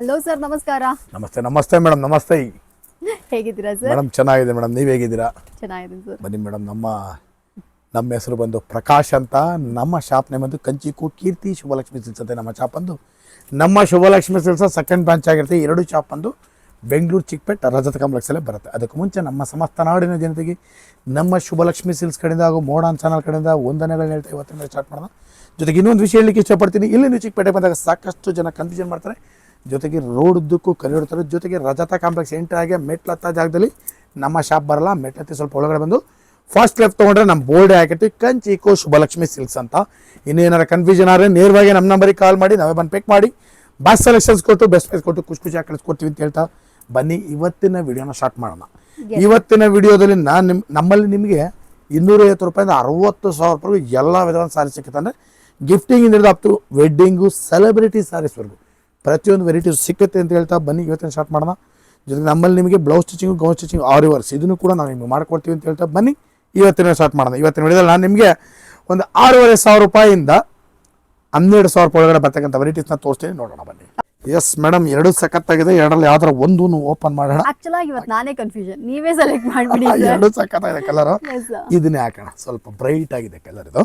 Hello sir ನಮಸ್ಕಾರ. ನಮಸ್ತೆ ನಮಸ್ತೆ ಮೇಡಮ್. ನಮಸ್ತೆ. ಹೇಗಿದ್ದೀರಾ ಸರ್ ಮೇಡಮ್ ಚೆನ್ನಾಗಿದೆ ಮೇಡಮ್. ನೀವು ಹೇಗಿದ್ದೀರಾ? ಚೆನ್ನಾಗಿದ್ದೀನಿ ಸರ್ ಬನ್ನಿ ಮೇಡಮ್. ನಮ್ಮ ನಮ್ಮ ಹೆಸರು ಬಂದು ಪ್ರಕಾಶ್ ಅಂತ. ನಮ್ಮ ಶಾಪ್ನೇ ಬಂದು ಕಂಚಿಕು ಕೀರ್ತಿ ಶುಭಲಕ್ಷ್ಮಿ ಸಿಲ್ಸ್ ಅಂತ ನಮ್ಮ ಶಾಪ್ ಬಂದು. ನಮ್ಮ ಶುಭಲಕ್ಷ್ಮಿ ಸಿಲ್ಸ್ ಸೆಕೆಂಡ್ ಬ್ರಾಂಚ್ ಆಗಿರುತ್ತೆ. ಎರಡು ಶಾಪ್ ಬಂದು ಬೆಂಗಳೂರು ಚಿಕ್ಕಪೇಟ್ ರಜತ ಕಾಂಪ್ಲೆಕ್ಸಲ್ಲೇ ಬರುತ್ತೆ. ಅದಕ್ಕೆ ಮುಂಚೆ ನಮ್ಮ ಸಮಸ್ತ ನಾಡಿನ ಜನತೆಗೆ ನಮ್ಮ ಶುಭಲಕ್ಷ್ಮಿ ಸಿಲ್ಸ್ ಕಡೆಯಿಂದ ಹಾಗೂ ಮೋಡಾನ್ ಚಾನಲ್ ಕಡೆಯಿಂದ ವಂದನೆಗಳನ್ನ ಹೇಳ್ತಾ ಇವತ್ತಿನ ಸ್ಟಾರ್ಟ್ ಮಾಡೋಣ. ಜೊತೆಗೆ ಇನ್ನೊಂದು ವಿಷಯ ಹೇಳಲಿಕ್ಕೆ ಇಷ್ಟಪಡ್ತೀನಿ. ಇಲ್ಲಿ ನೀವು ಚಿಕ್ಕಪೇಟೆ ಬಂದಾಗ ಸಾಕಷ್ಟು ಜನ ಕನ್ಫ್ಯೂಷನ್ ಮಾಡ್ತಾರೆ. ಜೊತೆಗೆ ರೋಡ್ ಉದ್ದಕ್ಕೂ ಕಲಿಯಿಡ್ತಾರೆ ಜೊತೆಗೆ ರಜತ ಕಾಂಪ್ಲೆಕ್ಸ್ ಎಂಟ್ರಿ ಆಗಿ ಮೆಟ್ಲತ್ತ ಜಾಗದಲ್ಲಿ ನಮ್ಮ ಶಾಪ್ ಬರಲ್ಲ ಮೆಟ್ಲತ್ತಿ ಸ್ವಲ್ಪ ಒಳಗಡೆ ಬಂದು ಫಸ್ಟ್ ಲೆಫ್ಟ್ ತೊಗೊಂಡ್ರೆ ನಮ್ಮ ಬೋರ್ಡ್ ಹಾಕಿರ್ತೀವಿ ಕಂಚಿ ಕೋ ಶುಭಲಕ್ಷ್ಮಿ ಸಿಲ್ಕ್ಸ್ ಅಂತ. ಇನ್ನೇನಾರ ಕನ್ಫ್ಯೂಷನ್ ಆದರೆ ನೇರವಾಗಿ ನಮ್ಮ ನಂಬರಿಗೆ ಕಾಲ್ ಮಾಡಿ ನಾವೇ ಬಂದು ಪಿಕ್ ಮಾಡಿ. ಬಸ್ ಸೆಲೆಕ್ಷನ್ಸ್ ಕೊಟ್ಟು ಬೆಸ್ಟ್ ಪ್ರೈಸ್ ಕೊಟ್ಟು ಖುಷಿ ಖುಷಿಯಾಗಿ ಕಳಿಸ್ಕೊಡ್ತೀವಿ ಅಂತ ಹೇಳ್ತಾ ಬನ್ನಿ ಇವತ್ತಿನ ವಿಡಿಯೋನ ಸ್ಟಾರ್ಟ್ ಮಾಡೋಣ. ಇವತ್ತಿನ ವಿಡಿಯೋದಲ್ಲಿ ನಾನು ನಿಮ್ ನಮ್ಮಲ್ಲಿ ನಿಮಗೆ ಇನ್ನೂರೈವತ್ತು ರೂಪಾಯಿಂದ ಅರವತ್ತು ಸಾವಿರ ರೂಪಾಯಿ ಎಲ್ಲ ವಿಧವಾದ ಸಾರಿ ಸಿಗುತ್ತೆ ಗಿಫ್ಟಿಂಗಿಂದ ಹಿಡಿದು ಇಂದ ಅಪ್ ಟು ವೆಡ್ಡಿಂಗು ಸೆಲೆಬ್ರಿಟಿ ಸಾರೀಸ್ವರೆಗೂ ಪ್ರತಿಯೊಂದು ವೆರೈಟೀಸ್ ಸಿಕ್ಕುತ್ತೆ ಅಂತ ಹೇಳ್ತಾ ಬನ್ನಿ ಇವತ್ತಿನ ಸ್ಟಾರ್ಟ್ ಮಾಡೋಣ. ಜೊತೆಗೆ ನಮ್ಮಲ್ಲಿ ನಿಮಗೆ ಬ್ಲೌಸ್ ಸ್ಟಿಚಿಂಗು ಗೌನ್ ಸ್ಟಿಚಿಂಗ್ ಆರ್ ಇವರ್ಸ್ ಇದನ್ನು ಕೂಡ ನಾವು ನಿಮಗೆ ಮಾಡ್ಕೊಡ್ತೀವಿ ಅಂತ ಹೇಳ್ತಾ ಬನ್ನಿ. ಇವತ್ತಿನ ಸ್ಟಾರ್ಟ್ ಮಾಡೋಣ. ಇವತ್ತಿನ ವಿಡಿಯೋದಲ್ಲಿ ನಾನು ನಿಮಗೆ ಒಂದು ಆರೂವರೆ ಸಾವಿರ ರೂಪಾಯಿಂದ ಹನ್ನೆರಡು ಸಾವಿರ ರೂಪಾಯಿ ಒಳಗಡೆ ಬರ್ತಕ್ಕಂಥ ವೆರೈಟೀಸ್ನ ತೋರಿಸ್ತೀನಿ. ನೋಡೋಣ ಬನ್ನಿ. ಎಸ್ ಮೇಡಮ್ ಎರಡು ಸಖತ್ತಾಗಿದೆ ಎರಡರಲ್ಲಿ ಯಾವ್ದಾರ ಒಂದು ಓಪನ್ ಮಾಡೋಣ. ಇವತ್ತು ನಾನೇ ಕನ್ಫ್ಯೂಷನ್ ನೀವೇ ಸೆಲೆಕ್ಟ್ ಮಾಡ್ಬಿಡಿ ಎರಡು ಸಖತ್ತಾಗಿದೆ ಕಲರ್ ಇದನ್ನೇ ಹಾಕೋಣ. ಸ್ವಲ್ಪ ಬ್ರೈಟ್ ಆಗಿದೆ ಕಲರ್ ಇದು.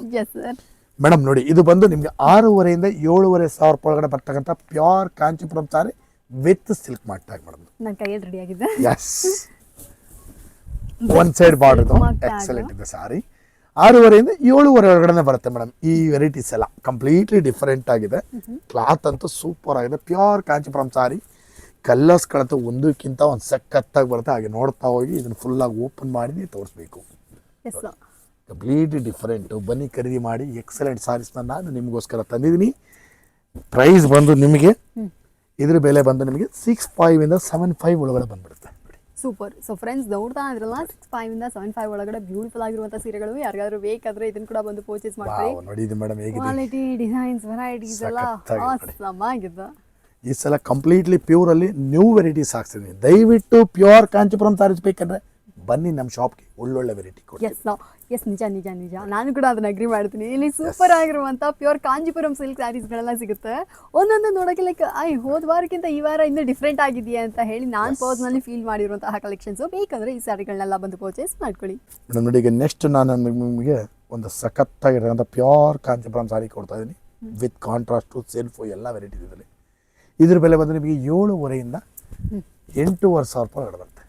ಮೇಡಮ್ ನೋಡಿ ಇದು ಬಂದು ನಿಮಗೆ ಆರೂವರೆಯಿಂದ ಏಳುವರೆ ಸಾವಿರ ರೂಪಾಯಿ ಒಳಗಡೆ ಬರ್ತಕ್ಕಂಥ pure Kanchipuram sari with silk ಮಾಡ್ತಾ ಮೇಡಮ್. ನನ್ನ ಕೈಯಲ್ಲಿ ರೆಡಿ ಆಗಿದೆ yes one side border excellent ಇದೆ ಸಾರಿ. ಆರೂವರೆಯಿಂದ ಏಳುವರೆ ಒಳಗಡೆ ಬರುತ್ತೆ ಮೇಡಮ್. ಈ ವೆರೈಟೀಸ್ ಎಲ್ಲ ಕಂಪ್ಲೀಟ್ಲಿ ಡಿಫರೆಂಟ್ ಆಗಿದೆ. ಕ್ಲಾತ್ ಅಂತೂ ಸೂಪರ್ ಆಗಿದೆ. ಪ್ಯೂರ್ ಕಾಂಚಿಪುರಂ ಸಾರಿ. ಕಲರ್ಸ್ಗಳಂತೂ ಒಂದಕ್ಕಿಂತ ಒಂದು ಸಖತ್ತಾಗಿ ಬರುತ್ತೆ. ಹಾಗೆ ನೋಡ್ತಾ ಹೋಗಿ ಇದನ್ನು ಫುಲ್ಲಾಗಿ ಓಪನ್ ಮಾಡಿ ತೋರಿಸ್ಬೇಕು. ಕಂಪ್ಲೀಟ್ಲಿ ಡಿಫ್ರೆಂಟು ಬನ್ನಿ ಖರೀದಿ ಮಾಡಿ ಎಕ್ಸಲೆಂಟ್ ಸಾರೀಸ್ನ ನಾನು ನಿಮಗೋಸ್ಕರ ತಂದಿದ್ದೀನಿ. ಪ್ರೈಸ್ ಬಂದು ನಿಮಗೆ ಇದ್ರ ಬೆಲೆ ಬಂದು ನಿಮಗೆ ಸಿಕ್ಸ್ ಫೈವಿಂದ ಸೆವೆನ್ ಫೈವ್ ಒಳಗಡೆ ಬಂದ್ಬಿಡುತ್ತೆ. ಸೂಪರ್ ಸೊ ಫ್ರೆಂಡ್ಸ್ ನೋಡ್ತಾ ಇದ್ರಲ್ಲ ಸಿಕ್ಸ್ ಫೈವ್ ಇಂದ ಸೆವೆನ್ ಫೈವ್ ಒಳಗಡೆ ಬ್ಯೂಟಿಫುಲ್ ಆಗಿರುವಂತ ಸೀರೆಗಳು. ಯಾರಿಗಾದ್ರೂ ಬೇಕಾದ್ರೆ ಇದನ್ನ ಕೂಡ ಬಂದು ಪರ್ಚೇಸ್ ನೋಡಿ ಇದು ಮೇಡಮ್ ಹೇಗಿದೆ. ಕ್ವಾಲಿಟಿ ಡಿಸೈನ್ಸ್ ವೆರೈಟೀಸ್ ಎಲ್ಲ. ಆಗಿದೆ ಈ ಸಲ ಕಂಪ್ಲೀಟ್ಲಿ ಪ್ಯೂರಲ್ಲಿ ನ್ಯೂ ವೆರೈಟೀಸ್ ಹಾಕ್ಸಿದ್ದೀನಿ ದಯವಿಟ್ಟು ಪ್ಯೂರ್ ಕಾಂಚಿಪುರಂ ಸಾರೀಸ್ ಬೇಕಂದ್ರೆ ಬನ್ನಿ ನಮ್ಮ ಶಾಪ್ಗೆ ಒಳ್ಳೊಳ್ಳೆ ವೆರೈಟಿ ಕೊಡಿ ಎಸ್ ಎಸ್ ನಿಜ ನಿಜ ನಿಜ. ನಾನು ಕೂಡ ಅದನ್ನ ಅಗ್ರಿ ಮಾಡ್ತೀನಿ. ಇಲ್ಲಿ ಸೂಪರ್ ಆಗಿರುವಂತ ಪ್ಯೂರ್ ಕಾಂಜಿಪುರಂ ಸಿಲ್ಕ್ ಸ್ಯಾರೀಸ್ಗಳೆಲ್ಲ ಸಿಗುತ್ತೆ. ಒಂದೊಂದು ನೋಡೋಕೆ ಲೈಕ್ ಐ ಹೋದ ವಾರಕ್ಕಿಂತ ಈ ವಾರ ಇನ್ನೂ ಡಿಫ್ರೆಂಟ್ ಆಗಿದೆಯಾ ಅಂತ ಹೇಳಿ ನಾನು ಪರ್ಸ್ನಲಿ ಫೀಲ್ ಮಾಡಿರುವಂತಹ ಕಲೆಕ್ಷನ್ಸ್ ಬೇಕಂದ್ರೆ ಈ ಸ್ಯಾರಿಗಳನ್ನೆಲ್ಲ ಬಂದು ಪರ್ಚೇಸ್ ಮಾಡ್ಕೊಳ್ಳಿ. ಮೇಡಮ್ ನೋಡಿ ಈಗ ನೆಕ್ಸ್ಟ್ ನಾನು ನಿಮಗೆ ಒಂದು ಸಖತ್ತಾಗಿರೋಂಥ ಪ್ಯೂರ್ ಕಾಂಚಿಪುರಂ ಸಾರಿ ಕೊಡ್ತಾ ಇದ್ದೀನಿ ವಿತ್ ಕಾಂಟ್ರಾಸ್ಟು ಸೆಲ್ಫು ಎಲ್ಲ ವೆರೈಟಿ ಇದರಲ್ಲಿ. ಇದ್ರ ಬೆಲೆ ಬಂದು ನಿಮಗೆ ಏಳುವರೆಯಿಂದ ಎಂಟೂವರೆ ಸಾವಿರ ರೂಪಾಯಿ ಎಸ್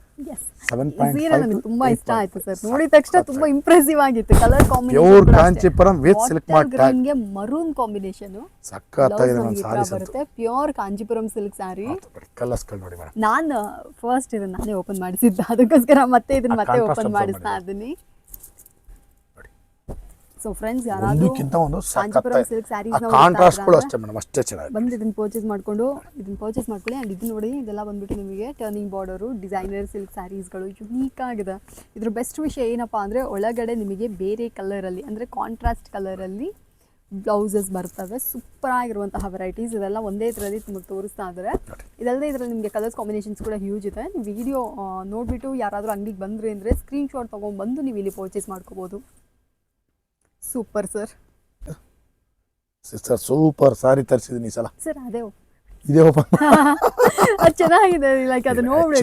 ಸೆವೆನ್ ಸೀರೆ ನನಗೆ ತುಂಬಾ ಇಷ್ಟ ಆಯ್ತು ಸರ್. ನೋಡಿದ ತಕ್ಷಣ ತುಂಬಾ ಇಂಪ್ರೆಸಿವ್ ಆಗಿತ್ತು. Colour pure Kanchipuram with silk mart ಟ್ಯಾಗ್ಗೆ maroon combination ಸಕ್ಕತ್ತಾಗಿದೆ ನನ್ನ ಸಾರಿ ಬರುತ್ತೆ. ಪ್ಯೂರ್ ಕಾಂಜಿಪುರಂ ಸಿಲ್ಕ್ ಸ್ಯಾರಿ ಕಲರ್ಸ್ಗಳು ನೋಡಿ ಮೇಡಂ ನಾನು ಫಸ್ಟ್ ಇದನ್ನ ನಾನೇ ಓಪನ್ ಮಾಡಿಸಿದ್ದ. ಅದಕ್ಕೋಸ್ಕರ ಮತ್ತೆ ಇದನ್ನ ಮತ್ತೆ ಓಪನ್ ಮಾಡಿಸ್ತಾ ಇದ್ದೀನಿ. ಸೊ ಫ್ರೆಂಡ್ಸ್ ಯಾರಾದ್ರೂ ಒಂದಕ್ಕಿಂತ ಒಂದು ಕಾಂಜಿಪುರಂ ಸಿಲ್ಕ್ ಸ್ಯಾರೀಸ್ ಕಾಂಟ್ರಾಸ್ಟ್ಗಳು ಅಷ್ಟೇ ಮೇಡಮ್ ಅಷ್ಟೇ ಚೆನ್ನಾಗಿದೆ ಬಂದು ಇದನ್ನ ಪರ್ಚೇಸ್ ಮಾಡ್ಕೊಂಡು ಇದನ್ನ ಪರ್ಚೇಸ್ ಮಾಡ್ಕೊಳ್ಳಿ ಆ್ಯಂಡ್ ಇದು ನೋಡಿ ಇದೆಲ್ಲ ಬಂದ್ಬಿಟ್ಟು ನಿಮಗೆ ಟರ್ನಿಂಗ್ ಬಾರ್ಡರು ಡಿಸೈನರ್ ಸಿಲ್ಕ್ ಸ್ಯಾರೀಸ್ಗಳು ಯುನೀಕ್ ಆಗಿದೆ. ಇದ್ರ ಬೆಸ್ಟ್ ವಿಷಯ ಏನಪ್ಪ ಅಂದರೆ ಒಳಗಡೆ ನಿಮಗೆ ಬೇರೆ ಕಲರಲ್ಲಿ ಅಂದರೆ ಕಾಂಟ್ರಾಸ್ಟ್ ಕಲರಲ್ಲಿ ಬ್ಲೌಸಸ್ ಬರ್ತವೆ. ಸೂಪರ್ ಆಗಿರುವಂತಹ ವೆರೈಟೀಸ್ ಇದೆಲ್ಲ ಒಂದೇ ಇದರಲ್ಲಿ ನಿಮಗೆ ತೋರಿಸ್ತಾ ಇದ್ದಾರೆ ಇದಲ್ಲದೆ ಇದರಲ್ಲಿ ನಿಮಗೆ ಕಲರ್ಸ್ ಕಾಂಬಿನೇಷನ್ಸ್ ಕೂಡ ಹ್ಯೂಜ್ ಇದೆ. ವಿಡಿಯೋ ನೋಡಿಬಿಟ್ಟು ಯಾರಾದರೂ ಅಂಗಡಿಗೆ ಬಂದ್ರಿ ಅಂದರೆ ಸ್ಕ್ರೀನ್ಶಾಟ್ ತೊಗೊಂಡ್ಬಂದು ನೀವು ಇಲ್ಲಿ ಪರ್ಚೇಸ್ ಮಾಡ್ಕೋಬೋದು. Super sir sister super sari ತರಿಸಿದ್ದೀನಿ ಈ ಸಲ. ಸರ್ ಅದೇ ಇದೇ ಓಪನ್ ಅದು ಚೆನ್ನಾಗಿದೆ ಲೈಕ್ ಅದು ನೋಡ್ಬೇಕು.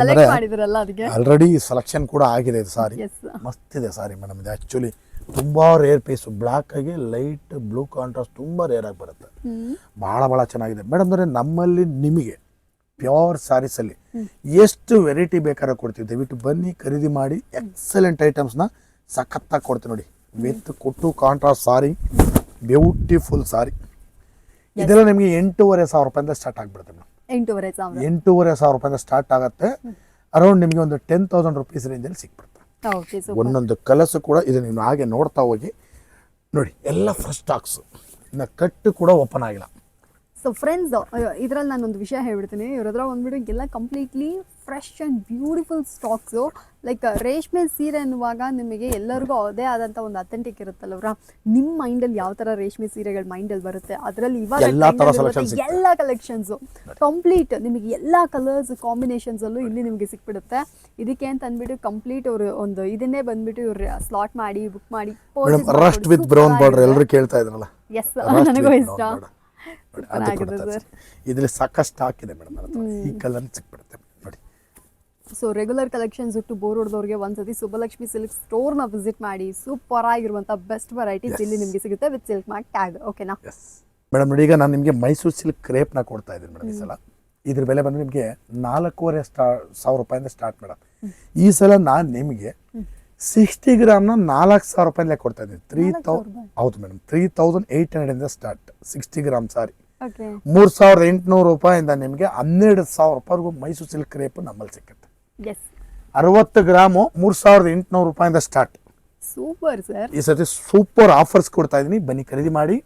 ಸೆಲೆಕ್ಟ್ ಮಾಡಿದ್ರಲ್ಲ ಅದಕ್ಕೆ. ಆಲ್ರೆಡಿ ಸೆಲೆಕ್ಷನ್ ಕೂಡ ಆಗಿದೆ ಇದು ಸಾರಿ ಮಸ್ತ್ ಇದೆ ಸಾರಿ ಮೇಡಮ್ ಇದು. ಆ್ಯಕ್ಚುಲಿ ತುಂಬ ರೇರ್ ಪೀಸು ಬ್ಲ್ಯಾಕ್ ಆಗಿ ಲೈಟ್ ಬ್ಲೂ ಕಾಂಟ್ರಾಸ್ಟ್ ತುಂಬ ರೇರ್ ಆಗಿ ಬರುತ್ತೆ. ಭಾಳ ಭಾಳ ಚೆನ್ನಾಗಿದೆ. ಮೇಡಮ್ ಅಂದರೆ ನಮ್ಮಲ್ಲಿ ನಿಮಗೆ ಪ್ಯೂರ್ ಸ್ಯಾರೀಸಲ್ಲಿ ಎಷ್ಟು ವೆರೈಟಿ ಬೇಕಾದ್ರೆ ಕೊಡ್ತೀವಿ. ದಯವಿಟ್ಟು ಬನ್ನಿ ಖರೀದಿ ಮಾಡಿ ಎಕ್ಸಲೆಂಟ್ ಐಟಮ್ಸ್ನ ಸಖತ್ತಾಗಿ ಕೊಡ್ತೀವಿ ನೋಡಿ. ವಿತ್ ಕೊಟ್ಟು ಕಾಂಟ್ರಾಸ್ಟ್ ಸಾರಿ ಬ್ಯೂಟಿಫುಲ್ ಸಾರಿ. ಇದೆಲ್ಲ ನಿಮಗೆ ಎಂಟೂವರೆ ಸಾವಿರ ರೂಪಾಯಿಂದ ಸ್ಟಾರ್ಟ್ ಆಗಿಬಿಡುತ್ತೆ ಮೇಡಮ್. ಎಂಟೂವರೆ ಸಾವಿರ. ಎಂಟೂವರೆ ಸಾವಿರ ರೂಪಾಯಿಂದ ಸ್ಟಾರ್ಟ್ ಆಗುತ್ತೆ. ಅರೌಂಡ್ ನಿಮಗೆ ಒಂದು ಟೆನ್ ತೌಸಂಡ್ ರುಪೀಸ್ ರೇಂಜಲ್ಲಿ ಸಿಕ್ಬಿಡುತ್ತೆ. ಒಂದೊಂದು ಕಲಸು ಕೂಡ ಇದು ನೀವು ಹಾಗೆ ನೋಡ್ತಾ ಹೋಗಿ. ನೋಡಿ ಎಲ್ಲ ಫ್ರೆಶ್ ಸ್ಟಾಕ್ಸ್ ಇನ್ನು ಕಟ್ಟು ಕೂಡ ಓಪನ್ ಆಗಿಲ್ಲ. ಸೊ ಫ್ರೆಂಡ್ಸ್ ಇದರಲ್ಲಿ ನಾನು ಒಂದು ವಿಷಯ ಹೇಳ್ಬಿಡ್ತೀನಿ. ಇವ್ರ ಹತ್ರ ಬಂದ್ಬಿಟ್ಟು ಎಲ್ಲ completely fresh and beautiful stocks like ರೇಷ್ಮೆ ಸೀರೆ ಅನ್ನುವಾಗ ನಿಮಗೆ ಎಲ್ಲರಿಗೂ ಅದೇ ಆದಂಥ ಒಂದು ಅಥೆಂಟಿಕ್ ಇರುತ್ತಲ್ಲವ್ರ ನಿಮ್ಮ ಮೈಂಡಲ್ಲಿ ಯಾವ ಥರ ರೇಷ್ಮೆ ಸೀರೆಗಳು ಮೈಂಡಲ್ಲಿ ಬರುತ್ತೆ? ಅದರಲ್ಲಿ ಇವಾಗ ಎಲ್ಲಾ ಕಲೆಕ್ಷನ್ಸು ಕಂಪ್ಲೀಟ್ ನಿಮಗೆ ಎಲ್ಲ ಕಲರ್ಸ್ ಕಾಂಬಿನೇಷನ್ಸಲ್ಲೂ ಇಲ್ಲಿ ನಿಮಗೆ ಸಿಕ್ಬಿಡುತ್ತೆ. ಇದಕ್ಕೆ ಅಂತ ಅಂದ್ಬಿಟ್ಟು ಕಂಪ್ಲೀಟ್ ಅವರು ಒಂದು ಇದನ್ನೇ ಬಂದ್ಬಿಟ್ಟು ಇವ್ರು ಸ್ಲಾಟ್ ಮಾಡಿ ಬುಕ್ ಮಾಡಿ ರಸ್ಟ್ ವಿತ್ ಬ್ರೌನ್ ಬಾರ್ಡರ್ ಎಲ್ಲರೂ ಕೇಳ್ತಾ ಇದ್ರಲ್ಲ? ಎಸ್ ನನಗೂ ಇಷ್ಟ. ಇದ್ರಲ್ಲಿ ಸಾಕಷ್ಟು ಹಾಕಿದೆ ಮೇಡಮ್ ಈ ಕಲರ್ ಸಿಕ್ಬಿಡುತ್ತೆ. ಸೊ ರೆಗ್ಯುಲರ್ ಕಲೆಕ್ಷನ್ಸ್ ಇಟ್ಟು ಬೋರ್ ಹೊಡೆದವ್ರಿಗೆ ಒಂದ್ಸತಿ ಸುಬ್ಬಲಕ್ಷ್ಮಿ ಸಿಲ್ಕ್ ಸ್ಟೋರ್ನ ವಿಸಿಟ್ ಮಾಡಿ ಸೂಪರ್ ಆಗಿರುವಂಥ ಬೆಸ್ಟ್ ವೆರೈಟೀಸ್ ಇಲ್ಲಿ ನಿಮಗೆ ಸಿಗುತ್ತೆ ವಿತ್ ಸಿಲ್ಕ್ ಮಾರ್ಕ್ ಟ್ಯಾಗ್ ಓಕೆನಾ ಮೇಡಮ್ ನೋಡಿ ಈಗ ನಾನು ನಿಮಗೆ ಮೈಸೂರು ಸಿಲ್ಕ್ ಕ್ರೇಪ್ನ ಕೊಡ್ತಾ ಇದ್ದೀನಿ ಮೇಡಮ್ ಈ ಸಲ. ಇದ್ರ ಬೆಲೆ ಬಂದು ನಿಮಗೆ ನಾಲ್ಕೂವರೆ ಸ್ಟಾ ಸಾವಿರ ರೂಪಾಯಿಂದ ಸ್ಟಾರ್ಟ್ ಮೇಡಮ್ ಈ ಸಲ ನಾನು ನಿಮಗೆ ಸಿಕ್ಸ್ಟಿ ಗ್ರಾಮ್ನ ನಾಲ್ಕು ಸಾವಿರ ರೂಪಾಯಿಂದಲೇ ಕೊಡ್ತಾ ಇದ್ದೀನಿ. ತ್ರೀ ತೌ ಹೌದು madam three thousand eight ಹಂಡ್ರೆಡಿಂದ start sixty gram sari. Okay ಮೂರು ಸಾವಿರದ ಎಂಟುನೂರು ರೂಪಾಯಿಂದ ನಿಮಗೆ ಹನ್ನೆರಡು ಸಾವಿರ ರೂಪಾಯಿವರೆಗೂ ಮೈಸೂರು ಸಿಲ್ಕ್ ಕ್ರೇಪ್ ನಮ್ಮಲ್ಲಿ ಸಿಕ್ಕುತ್ತೆ. ಅರವತ್ತು ಗ್ರಾಮು ಮೂರು ಸಾವಿರದ ಎಂಟುನೂರು ರೂಪಾಯಿಂದ ಸ್ಟಾರ್ಟ್ ಸೂಪರ್ ಸರ್ ಈ ಸತಿ ಸೂಪರ್ ಆಫರ್ಸ್ ಕೊಡ್ತಾ ಇದ್ದೀನಿ ಬನ್ನಿ ಖರೀದಿ ಮಾಡಿ.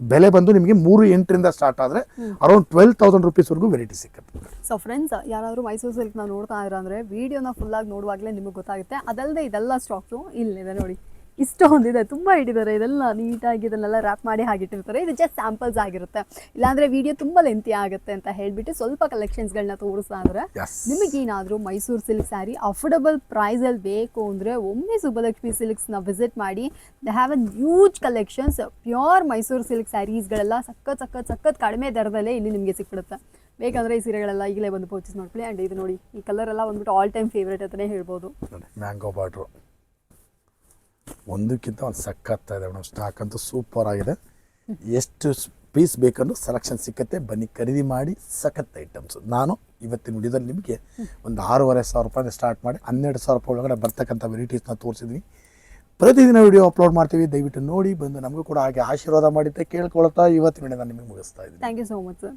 ಬೆಲೆ ಬಂದು ನಿಮಗೆ ಮೂರು ಎಂಟರಿಂದ ಸ್ಟಾರ್ಟ್ ಆದರೆ ಅರೌಂಡ್ ಟ್ವೆಲ್ ತೌಸಂಡ್ ರುಪೀಸ್ವರೆಗೂ ವೆರೈಟಿ ಸಿಕ್ಕುತ್ತೆ. ಸೊ ಫ್ರೆಂಡ್ಸ್ ಯಾರಾದರೂ ಮೈಸೂರು ಸಿಲ್ಕ್ನ ನೋಡ್ತಾ ಇರೋ ಅಂದರೆ ವೀಡಿಯೋನ ಫುಲ್ಲಾಗಿ ನೋಡುವಾಗಲೇ ನಿಮಗೆ ಗೊತ್ತಾಗುತ್ತೆ. ಅದಲ್ಲದೆ ಇದೆಲ್ಲ ಸ್ಟಾಕ್ಸು ಇಲ್ಲಿದೆ ನೋಡಿ. ಇಷ್ಟೊಂದಿದೆ ತುಂಬ ಇಟ್ಟಿದ್ದಾರೆ ಇದೆಲ್ಲ ನೀಟಾಗಿ ಇದನ್ನೆಲ್ಲ ರ್ಯಾಪ್ ಮಾಡಿ ಹಾಗಿಟ್ಟಿರ್ತಾರೆ ಇದು ಜಸ್ಟ್ ಸ್ಯಾಂಪಲ್ಸ್ ಆಗಿರುತ್ತೆ. ಇಲ್ಲಾಂದ್ರೆ ವಿಡಿಯೋ ತುಂಬ ಲೆಂತಿ ಆಗುತ್ತೆ ಅಂತ ಹೇಳ್ಬಿಟ್ಟು ಸ್ವಲ್ಪ ಕಲೆಕ್ಷನ್ಸ್ಗಳನ್ನ ನಿಮಗೆ ನಿಮಗೇನಾದರೂ ಮೈಸೂರು ಸಿಲ್ಕ್ ಸ್ಯಾರಿ ಅಫೋರ್ಡಬಲ್ ಪ್ರೈಸಲ್ಲಿ ಬೇಕು ಅಂದರೆ ಒಮ್ಮೆ ಸುಬ್ಬಲಕ್ಷ್ಮಿ ಸಿಲ್ಕ್ಸ್ನ ವಿಸಿಟ್ ಮಾಡಿ they have an huge collections pure Mysore silk ಸ್ಯಾರೀಸ್ಗಳೆಲ್ಲ ಸಖತ್ ಸಖತ್ ಸಖತ್ ಕಡಿಮೆ ದರದಲ್ಲೇ ಇಲ್ಲಿ ನಿಮಗೆ ಸಿಕ್ಬಿಡುತ್ತೆ. ಬೇಕಂದ್ರೆ ಈ ಸೀರೆಗಳೆಲ್ಲ ಈಗಲೇ ಬಂದು ಪರ್ಚೇಸ್ ಮಾಡ್ಕೊಳ್ಳಿ. ಆ್ಯಂಡ್ ಇದು ನೋಡಿ ಈ ಕಲರ್ ಎಲ್ಲ ಬಂದ್ಬಿಟ್ಟು ಆಲ್ ಟೈಮ್ ಫೇವ್ರೇಟ್ ಅಂತಲೇ ಹೇಳ್ಬೋದು ಮ್ಯಾಂಗೋ ಬಾರ್ಡ್ರು ಒಂದಕ್ಕಿಂತ ಒಂದು ಸಕ್ಕತ್ತ ಇದೆ ಮೇಡಮ್ ಸ್ಟಾಕ್ ಅಂತೂ ಸೂಪರ್ ಆಗಿದೆ. ಎಷ್ಟು ಪೀಸ್ ಬೇಕಂದ್ರೂ ಸೆಲೆಕ್ಷನ್ ಸಿಕ್ಕತ್ತೆ. ಬನ್ನಿ, ಖರೀದಿ ಮಾಡಿ, ಸಖತ್ ಐಟಮ್ಸ್ ನಾನು ಇವತ್ತಿನ ವಿಡಿಯೋದಲ್ಲಿ ನಿಮಗೆ ಒಂದು ಆರೂವರೆ ಸಾವಿರ ರೂಪಾಯಿ ಸ್ಟಾರ್ಟ್ ಮಾಡಿ ಹನ್ನೆರಡು ಸಾವಿರ ರೂಪಾಯಿ ಒಳಗಡೆ ಬರ್ತಕ್ಕಂಥ ವೆರೈಟೀಸ್ನ ತೋರಿಸಿದ್ವಿ ಪ್ರತಿದಿನ ವಿಡಿಯೋ ಅಪ್ಲೋಡ್ ಮಾಡ್ತೀವಿ. ದಯವಿಟ್ಟು ನೋಡಿ, ಬಂದು ನಮಗೂ ಕೂಡ ಹಾಗೆ ಆಶೀರ್ವಾದ ಮಾಡಿದ್ದೆ ಕೇಳ್ಕೊಳ್ತಾ ಇವತ್ತಿನ ವಿಡಿಯೋ ನಾನು ನಿಮಗೆ ಮುಗಿಸ್ತಾ ಇದ್ದೀನಿ. Thank you so much sir